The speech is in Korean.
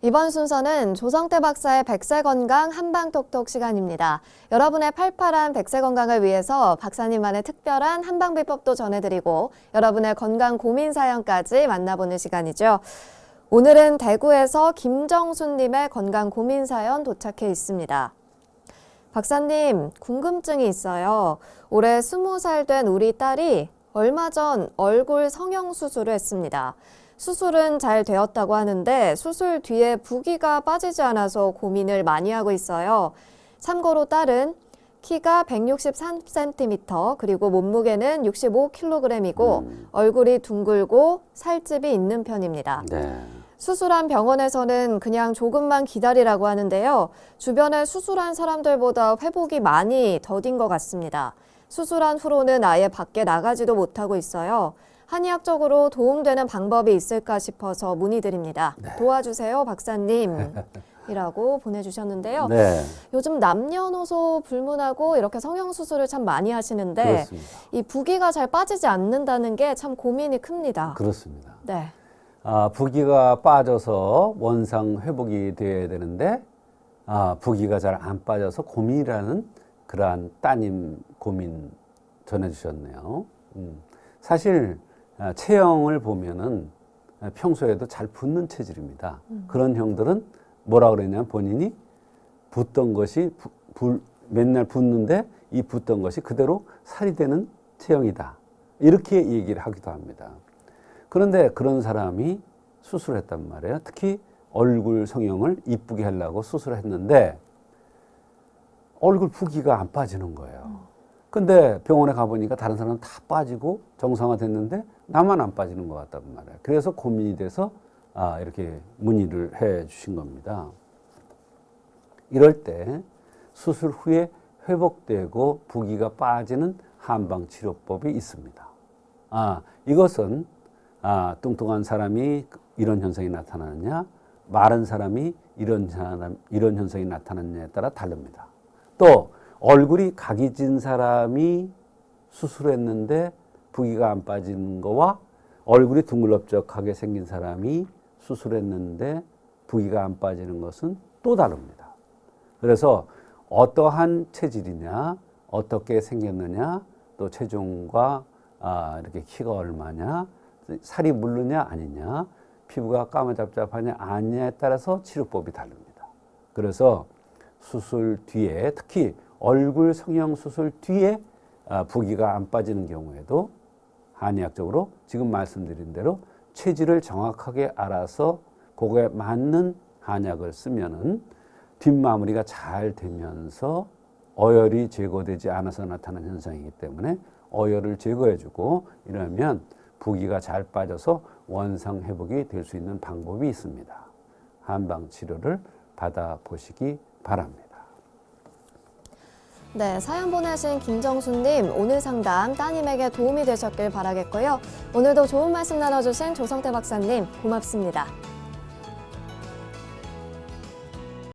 이번 순서는 조성태 박사의 백세 건강 한방톡톡 시간입니다. 여러분의 팔팔한 백세 건강을 위해서 박사님만의 특별한 한방 비법도 전해드리고 여러분의 건강 고민 사연까지 만나보는 시간이죠. 오늘은 대구에서 김정순님의 건강 고민 사연 도착해 있습니다. 박사님, 궁금증이 있어요. 올해 스무 살 된 우리 딸이 얼마 전 얼굴 성형 수술을 했습니다. 수술은 잘 되었다고 하는데 수술 뒤에 부기가 빠지지 않아서 고민을 많이 하고 있어요. 참고로 딸은 키가 163cm 그리고 몸무게는 65kg이고 얼굴이 둥글고 살집이 있는 편입니다. 네. 수술한 병원에서는 그냥 조금만 기다리라고 하는데요. 주변에 수술한 사람들보다 회복이 많이 더딘 것 같습니다. 수술한 후로는 아예 밖에 나가지도 못하고 있어요. 한의학적으로 도움되는 방법이 있을까 싶어서 문의드립니다. 도와주세요, 박사님. 이라고 보내주셨는데요. 네. 요즘 남녀노소 불문하고 이렇게 성형수술을 참 많이 하시는데 그렇습니다. 이 부기가 잘 빠지지 않는다는 게 참 고민이 큽니다. 그렇습니다. 네. 아, 부기가 빠져서 원상 회복이 돼야 되는데 아, 부기가 잘 안 빠져서 고민이라는 그러한 따님 고민 전해주셨네요. 음. 사실 아, 체형을 보면은 아, 평소에도 잘 붙는 체질입니다. 그런 형들은 뭐라 그랬냐면 본인이 붙던 것이 부- 불- 맨날 붙는데 이 붙던 것이 그대로 살이 되는 체형이다. 이렇게 얘기를 하기도 합니다. 그런데 그런 사람이 수술했단 말이에요. 특히 얼굴 성형을 이쁘게 하려고 수술했는데 얼굴 부기가 안 빠지는 거예요. 근데 병원에 가보니까 다른 사람은 다 빠지고 정상화 됐는데 나만 안 빠지는 것 같단 말이에요. 그래서 고민이 돼서 아, 이렇게 문의를 해 주신 겁니다. 이럴 때 수술 후에 회복되고 부기가 빠지는 한방 치료법이 있습니다. 아, 이것은 아, 뚱뚱한 사람이 이런 현상이 나타나느냐, 마른 사람이 이런 사람 이런 현상이 나타나느냐에 따라 다릅니다. 또 얼굴이 각이 진 사람이 수술했는데 부기가 안 빠지는 거와 얼굴이 둥글럽적하게 생긴 사람이 수술했는데 부기가 안 빠지는 것은 또 다릅니다. 그래서 어떠한 체질이냐, 어떻게 생겼느냐, 또 체중과 아, 이렇게 키가 얼마냐, 살이 물르냐 아니냐, 피부가 까마잡잡하냐 아니냐에 따라서 치료법이 다릅니다. 그래서 수술 뒤에 특히 얼굴 성형 수술 뒤에 아, 부기가 안 빠지는 경우에도 한의학적으로 지금 말씀드린 대로 체질을 정확하게 알아서 그거에 맞는 한약을 쓰면은 뒷마무리가 잘 되면서 어혈이 제거되지 않아서 나타나는 현상이기 때문에 어혈을 제거해주고 이러면 부기가 잘 빠져서 원상 회복이 될 수 있는 방법이 있습니다. 한방 치료를 받아 보시기 바랍니다. 네, 사연 보내신 김정수님, 오늘 상담 따님에게 도움이 되셨길 바라겠고요. 오늘도 좋은 말씀 나눠주신 조성태 박사님, 고맙습니다.